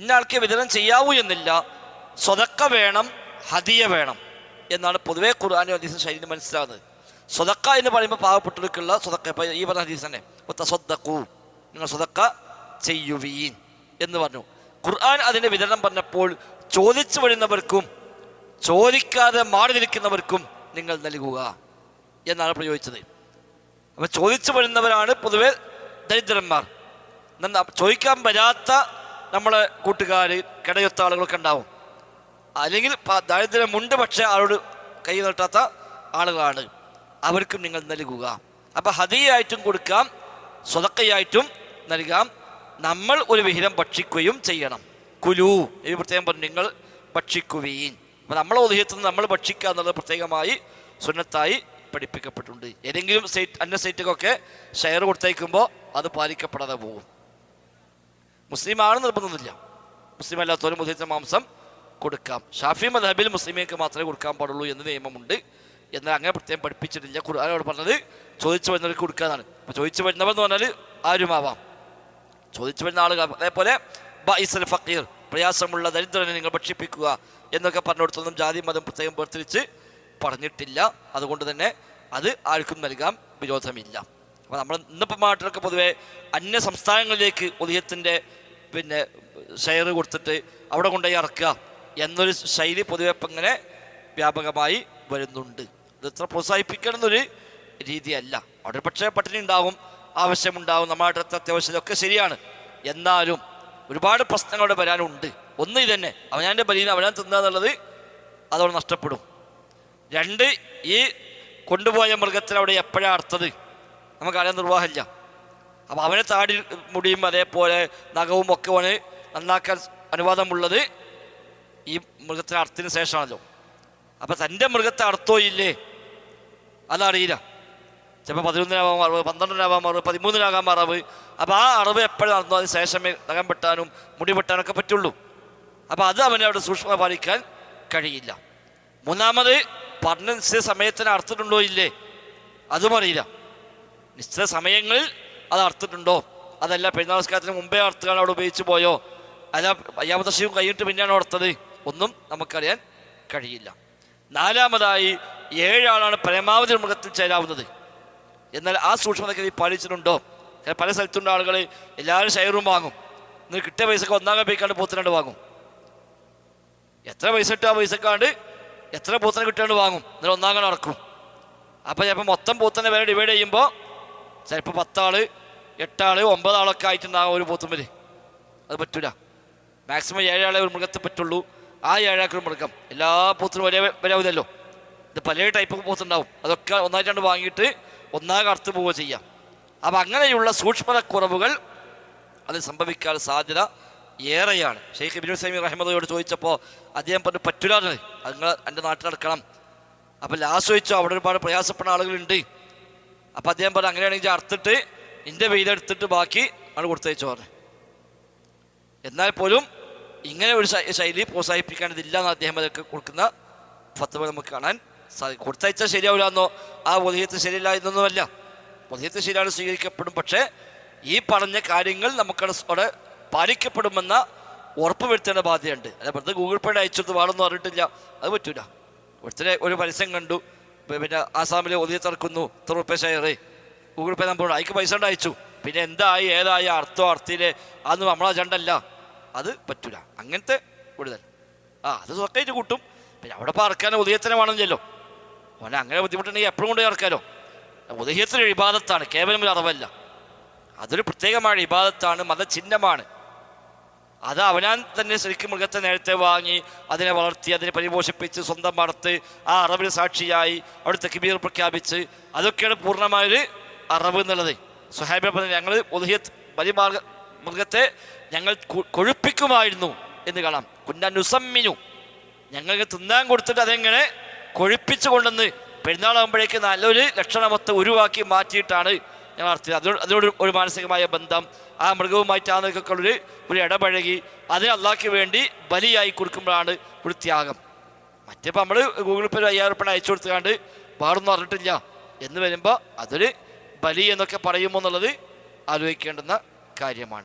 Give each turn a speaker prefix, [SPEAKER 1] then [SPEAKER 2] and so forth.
[SPEAKER 1] ഇന്ന ആൾക്ക് വിതരണം ചെയ്യാവൂ എന്നില്ല. സ്വതക്ക വേണം ഹതിയ വേണം എന്നാണ് പൊതുവേ ഖുർആാനും ഹദീസും ശൈലി മനസ്സിലാകുന്നത് സ്വതക്ക എന്ന് പറയുമ്പോൾ പാവപ്പെട്ടവർക്കുള്ള സ്വതക്ക. ഈ പറഞ്ഞ ഹദീസ് തന്നെ സ്വതക്കൂ നിങ്ങൾ സ്വതക്ക ചെയ്യുവീൻ എന്ന് പറഞ്ഞു. ഖുർആൻ അതിന്റെ വിതരണം പറഞ്ഞപ്പോൾ ചോദിച്ചു വരുന്നവർക്കും ചോദിക്കാതെ മാറി നിൽക്കുന്നവർക്കും നിങ്ങൾ നൽകുക എന്നാണ് പ്രയോഗിച്ചത്. അപ്പോൾ ചോദിച്ചു വരുന്നവരാണ് പൊതുവെ ദരിദ്രന്മാർ. ചോദിക്കാൻ വരാത്ത നമ്മളെ കൂട്ടുകാർ കിടയൊത്ത ആളുകളൊക്കെ ഉണ്ടാവും. അല്ലെങ്കിൽ ദാരിദ്ര്യമുണ്ട് പക്ഷേ ആളോട് കൈ നീട്ടാത്ത ആളുകളാണ്. അവർക്കും നിങ്ങൾ നൽകുക. അപ്പം ഹതിയായിട്ടും കൊടുക്കാം സ്വതക്കയായിട്ടും നൽകാം. നമ്മൾ ഒരു വിഹിതം ഭക്ഷിക്കുകയും ചെയ്യണം. കുലു ഈ പ്രത്യേകം പറഞ്ഞു നിങ്ങൾ ഭക്ഷിക്കുകയും. അപ്പം നമ്മളെ ഉദയത്തിൽ നമ്മൾ ഭക്ഷിക്കുക എന്നുള്ളത് പ്രത്യേകമായി സുന്നത്തായി പഠിപ്പിക്കപ്പെട്ടിട്ടുണ്ട്. ഏതെങ്കിലും സൈറ്റ് അന്യ സൈറ്റുകൊക്കെ ഷെയർ കൊടുത്തേക്കുമ്പോൾ അത് പാലിക്കപ്പെടാതെ പോകും. മുസ്ലിം ആണ് നിർബന്ധമൊന്നുമില്ല മുസ്ലിം അല്ലാത്തവരും മുതിർന്ന മാംസം കൊടുക്കാം. ഷാഫി മദബിൽ മുസ്ലിമേക്ക് മാത്രമേ കൊടുക്കാൻ പാടുള്ളൂ എന്ന് നിയമമുണ്ട്. എന്നാൽ അങ്ങനെ പ്രത്യേകം പഠിപ്പിച്ചിട്ടില്ല. ഖുർആാനോട് പറഞ്ഞത് ചോദിച്ചു വരുന്നവർക്ക് കൊടുക്കാന്നാണ് അപ്പോൾ ചോദിച്ചു വരുന്നവർ എന്ന് പറഞ്ഞാൽ ആരുമാവാം? ചോദിച്ചു വരുന്ന ആളുകൾ അതേപോലെ ബൈസൽ ഫക്കീർ പ്രയാസമുള്ള ദരിദ്രനെ നിങ്ങൾ ഭക്ഷിപ്പിക്കുക എന്നൊക്കെ പറഞ്ഞിടത്തൊന്നും ജാതി മതം പ്രത്യേകം വേർതിരിച്ച് പറഞ്ഞിട്ടില്ല. അതുകൊണ്ട് തന്നെ അത് ആർക്കും നൽകാം വിരോധമില്ല. അപ്പോൾ നമ്മൾ ഇന്നിപ്പോൾ നാട്ടിലൊക്കെ പൊതുവേ അന്യ സംസ്ഥാനങ്ങളിലേക്ക് ഉദയത്തിന്റെ പിന്നെ ഷെയർ കൊടുത്തിട്ട് അവിടെ കൊണ്ടുപോയി ഇറക്കുക എന്നൊരു ശൈലി പൊതുവെ ഇങ്ങനെ വ്യാപകമായി വരുന്നുണ്ട്. ഇത് ഇത്ര പ്രോത്സാഹിപ്പിക്കണം എന്നൊരു രീതിയല്ല. അവിടെ പക്ഷേ പട്ടിണി ഉണ്ടാവും ആവശ്യമുണ്ടാവും. നമ്മുടെ അത്യാവശ്യമൊക്കെ ശരിയാണ്. എന്നാലും ഒരുപാട് പ്രശ്നങ്ങൾ അവിടെ വരാനുണ്ട്. ഒന്ന് ഇതന്നെ. അവനാന്റെ ബലീന അവനാൻ തിന്നുക അതവിടെ നഷ്ടപ്പെടും. രണ്ട് ഈ കൊണ്ടുപോയ മൃഗത്തിൽ അവിടെ എപ്പോഴാണ് അർത്ഥത് നമുക്കറിയാൻ നിർവാഹമില്ല. അപ്പോൾ അവനെ താടി മുടിയും അതേപോലെ നഖവും ഒക്കെ അവന് നന്നാക്കാൻ അനുവാദമുള്ളത്. ഈ മൃഗത്തിന് അർത്ഥത്തിന് ശേഷമാണല്ലോ. അപ്പം തന്റെ മൃഗത്തെ അർത്ഥോ ഇല്ലേ? അതറിയില്ല ചിലപ്പോൾ പതിനൊന്നിനാവാം അറിവ് പന്ത്രണ്ടിനാവാം അറിവ് പതിമൂന്നിനാകാം അറിവ് അപ്പോൾ ആ അറിവ് എപ്പോഴും നടന്നു? അതിന് ശേഷമേ നഖം വെട്ടാനും മുടി വെട്ടാനൊക്കെ പറ്റുള്ളൂ. അപ്പോൾ അത് അവനെ അവിടെ സൂക്ഷ്മ പാലിക്കാൻ കഴിയില്ല. മൂന്നാമത് പറഞ്ഞ നിശ്ചിത സമയത്തിന് അർത്ഥമുണ്ടോ ഇല്ലേ? അതും അറിയില്ല. നിശ്ചിത സമയങ്ങളിൽ അത് അർത്തിട്ടുണ്ടോ അതല്ല പെരുന്നാൾ നമസ്കാരത്തിന് മുമ്പേ അർത്ഥങ്ങൾ അവിടെ ഉപയോഗിച്ച് പോയോ? അല്ല അയ്യാമത്തശ്ശിയും കൈയിട്ട് പിന്നെയാണ് ഓർത്തത് ഒന്നും നമുക്കറിയാൻ കഴിയില്ല. നാലാമതായി ഏഴാളാണ് പരമാവധി മൃഗത്തിൽ ചേരാവുന്നത്. എന്നാൽ ആ സൂക്ഷ്മതയ്ക്ക് നീ പാലിച്ചിട്ടുണ്ടോ? പല സ്ഥലത്തുണ്ട് ആളുകൾ എല്ലാവരും ഷെയറും വാങ്ങും. എന്നിട്ട് കിട്ടിയ പൈസക്ക് ഒന്നാം പോയിക്കാണ്ട് പോത്തിനാണ്ട് വാങ്ങും. എത്ര പൈസ ഇട്ട് ആ പൈസക്കാണ്ട് എത്ര പൂത്തനെ കിട്ടാണ്ട് വാങ്ങും? എന്നിട്ട് ഒന്നാം നടക്കും അപ്പോൾ ചിലപ്പോൾ മൊത്തം പൂത്തനെ വില ഡിവൈഡ് ചെയ്യുമ്പോൾ ചിലപ്പോൾ പത്താൾ എട്ടാൾ ഒമ്പതാളൊക്കെ ആയിട്ടുണ്ടാകും ഒരു പോത്തുമ്പര് അത് പറ്റൂല. മാക്സിമം ഏഴാളെ ഒരു മൃഗത്തെ പറ്റുള്ളൂ. ആ ഏഴാൾക്ക് ഒരു മൃഗം. എല്ലാ പോത്തിനും ഒരേ വരാവില്ലല്ലോ. ഇത് പല ടൈപ്പ് പോത്തുണ്ടാവും. അതൊക്കെ ഒന്നായിട്ടാണ്ട് വാങ്ങിയിട്ട് ഒന്നാകെ അറുത്ത് പോവുക ചെയ്യാം. അപ്പം അങ്ങനെയുള്ള സൂക്ഷ്മത കുറവുകൾ അത് സംഭവിക്കാൻ സാധ്യത ഏറെയാണ്. ഷെയ്ഖ് ഇബിനു സൈമി റഹ്മദയോട് ചോദിച്ചപ്പോൾ അദ്ദേഹം പറഞ്ഞു പറ്റൂലാണ് അത്. നിങ്ങൾ എന്റെ നാട്ടിൽ നടക്കണം. അപ്പം ലാസ്റ്റ് ചോദിച്ചോ അവിടെ ഒരുപാട് പ്രയാസപ്പെടുന്ന ആളുകളുണ്ട്. അപ്പം അദ്ദേഹം പറഞ്ഞു അങ്ങനെയാണെങ്കിൽ അറുത്തിട്ട് എന്റെ വെയിലെടുത്തിട്ട് ബാക്കി ആൾ കൊടുത്തയച്ചു പറഞ്ഞു. എന്നാൽ പോലും ഇങ്ങനെ ഒരു ശൈലി പ്രോത്സാഹിപ്പിക്കേണ്ടതില്ല എന്ന് അദ്ദേഹം അതൊക്കെ കൊടുക്കുന്ന ഫത്തവ നമുക്ക് കാണാൻ സാധിക്കും കൊടുത്തയച്ചാൽ ശരിയാവില്ല എന്നോ ആ ഒലിയത്ത് ശരിയല്ല എന്നൊന്നുമല്ല. ഒലിയത്ത് ശരിയാണ് സ്വീകരിക്കപ്പെടും പക്ഷേ ഈ പറഞ്ഞ കാര്യങ്ങൾ നമുക്കവിടെ അവിടെ പാലിക്കപ്പെടുമെന്ന ഉറപ്പ് വരുത്തേണ്ട ബാധ്യതയുണ്ട്. അല്ല വെറുതെ ഗൂഗിൾ പേയുടെ അയച്ചെടുത്ത് വേണമെന്ന് പറഞ്ഞിട്ടില്ല അത് പറ്റൂല. ഒരുത്തരെ ഒരു പരസ്യം കണ്ടു. പിന്നെ ആസാമിലെ ഇറക്കുന്നു ഇത്ര റുപ്യ ഷെയർ ഗൂഗിൾ പേ നമ്പർ അയക്ക് പൈസ അയച്ചു. പിന്നെ എന്തായി ഏതായി അർത്ഥോ അർത്ഥിയിലെ അതൊന്നും നമ്മളെ അജണ്ടല്ല. അത് പറ്റൂല. അങ്ങനത്തെ കൂടുതൽ. ആ അത് സ്വക്കായിട്ട് കൂട്ടും. പിന്നെ അവിടെ പറക്കാൻ ഉദയത്തിനെ വേണമെന്നല്ലോ ഓനെ അങ്ങനെ ബുദ്ധിമുട്ടുണ്ടെങ്കിൽ എപ്പോഴും കൊണ്ട് ഇറക്കാലോ ഉദയത്തിന് ഇബാദത്താണ്. കേവലം ഒരു അറിവല്ല അതൊരു പ്രത്യേകമായ ഇബാദത്താണ്. മതചിഹ്നമാണ്. അത് അവനാൻ തന്നെ ശരിക്കും മൃഗത്തെ നേരത്തെ വാങ്ങി അതിനെ വളർത്തി അതിനെ പരിപോഷിപ്പിച്ച് സ്വന്തം വളർത്ത് ആ അറിവിന് സാക്ഷിയായി അവിടുത്തെ കിബീർ പ്രഖ്യാപിച്ച് അതൊക്കെയാണ് പൂർണമായൊരു അറവ് എന്നുള്ളത്. സുഹൈബ പറഞ്ഞു ഞങ്ങൾ മാർഗ മൃഗത്തെ ഞങ്ങൾ കൊഴുപ്പിക്കുമായിരുന്നു എന്ന് കാണാം. കുഞ്ഞുസമ്മിനു ഞങ്ങൾക്ക് തിന്നാൻ കൊടുത്തിട്ട് അതെങ്ങനെ കൊഴുപ്പിച്ചു കൊണ്ടുവന്ന് പെരുന്നാളാകുമ്പോഴേക്ക് നല്ലൊരു ലക്ഷണമൊത്ത് ഉരുവാക്കി മാറ്റിയിട്ടാണ് ഞാൻ വളർത്തിയത് അതിനോട് അതിനോട് ഒരു മാനസികമായ ബന്ധം ആ മൃഗവുമായിട്ടാന്നൊക്കെയുള്ളൊരു ഒരു ഇടപഴകി അതിനെ അള്ളാഹ്ക്ക് വേണ്ടി ബലിയായി കൊടുക്കുമ്പോഴാണ് ഒരു ത്യാഗം. മറ്റേപ്പോൾ നമ്മൾ ഗൂഗിൾ പേ അയ്യായിരം ഉറുപ്പിക അയച്ചു കൊടുത്തുകൊണ്ട് പാടൊന്നും അറിഞ്ഞിട്ടില്ല എന്ന് വരുമ്പോൾ അതൊരു ബലി എന്നൊക്കെ പറയുമോ എന്നുള്ളത് ആലോചിക്കേണ്ടുന്ന കാര്യമാണ്.